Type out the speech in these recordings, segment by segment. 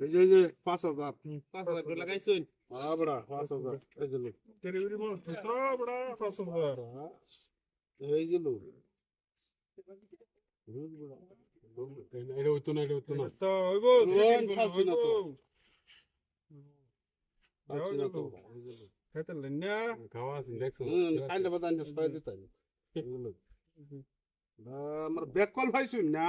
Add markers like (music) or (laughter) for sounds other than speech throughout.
এই যে যে পাঁচ হাজার। পাঁচ হাজার করে লাগাইছুন? হ্যাঁ বড়া পাঁচ হাজার। এই যে লোক। ডেলিভারি মানুষ তো বড় পাঁচ হাজার। এই যে লোক। এটা হইতো না এটা হইতো না। তো হইব রোহন সিটিং ছাড়ছি না তো। হইব পাচ্ছি না তো। এই যে লোক। হেতে লন্যা খাওয়া আছে দেখছ? খাইলে বাদান ছয় দিতাম এই যে লোক। বা, আমার ব্যাক কল ভাইছুন না?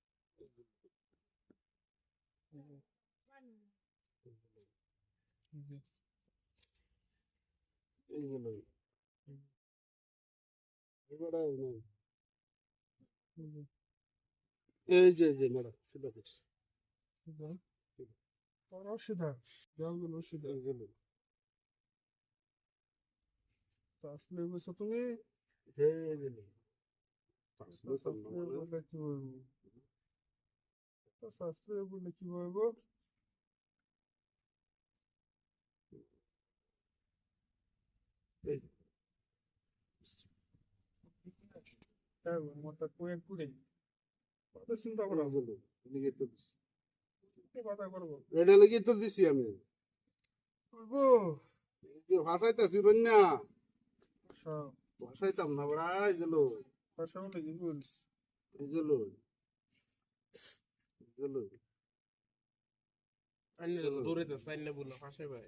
না এই যে লোক এবারে নাই এই যে এই যে ম্যাডাম সেটা করছি তোর অসুবিধা জলগুলো অসুবিধা এই যে লোক আসলে বসে তুমি এই যে লোক শাস্ত্রে বললে কি হইব শাস্ত্রে বললে কি হইব কুয়ে কুড়ে কত চিন্তা করো লিখে তো দিছি। কথা করব এটা লিখে তো আমি যে ভাষাইতেছি রন্যা ভাষাইতাম না বড়া লোক ভাষা বলে কি বলছি যে লোক এই যে লোক আইনে দূরে তো চাইনা বলল পাশে ভাই।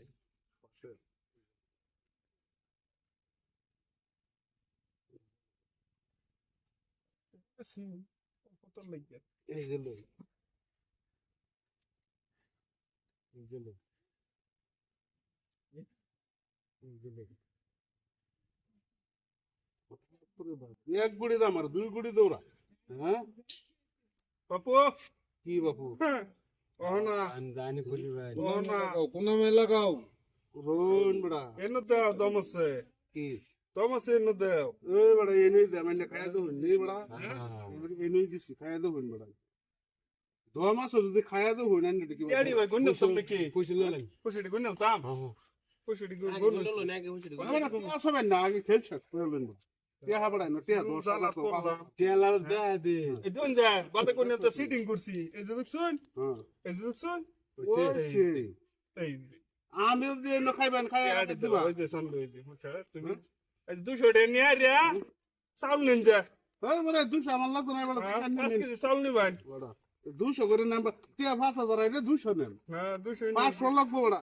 কত লাগে এই এই লোক এক গুড়ি দাম আর দুই গুড়ি দৌড়া হ্যাঁ? বাপু। কি বাপু? (laughs) ও না জানি খুলি ভাই ও না কোন মেয়ে লাগাও রোন বড়া। এনে দাও দম আছে কি? দম আছে এনে দাও। এই বড়া এনুই দে মানে খাইয়া দো নি বড়া। এনুই দিছি খাইয়া দো হইন বড়া। দো যদি খাইয়া দো হইন না কি এডি ভাই গুন্না সব নাকি? পয়সা ললেন পয়সাটি গুন্না তাম। পয়সাটি আগে গুন্না বলল না আগে বুঝে আমরা তো আসবেন না আগে খেল শেষ করে লইন টিয়া হাবড়া না টিয়া দো জ্বালা তো করলাম। তেলার দে দে এই দুন যা বাতা কোনে তো সিটিং করছি এই যে দেখছুন হ্যাঁ এই যে দেখছুন ওইছে এই আমি দিয়ে ন খাইবেন খাইয়া এডি দিবা ওই যে সামনে ওই যে বুঝছ তুমি এই 200 টাকা নিয়ে রিয়া চাউল যা হ্যাঁ বড়া দুশো আমার লাগতো না বড়া করে নেন টিয়া আইলে দুশো নেন হ্যাঁ 200 পাঁচশো লাগবো বড়া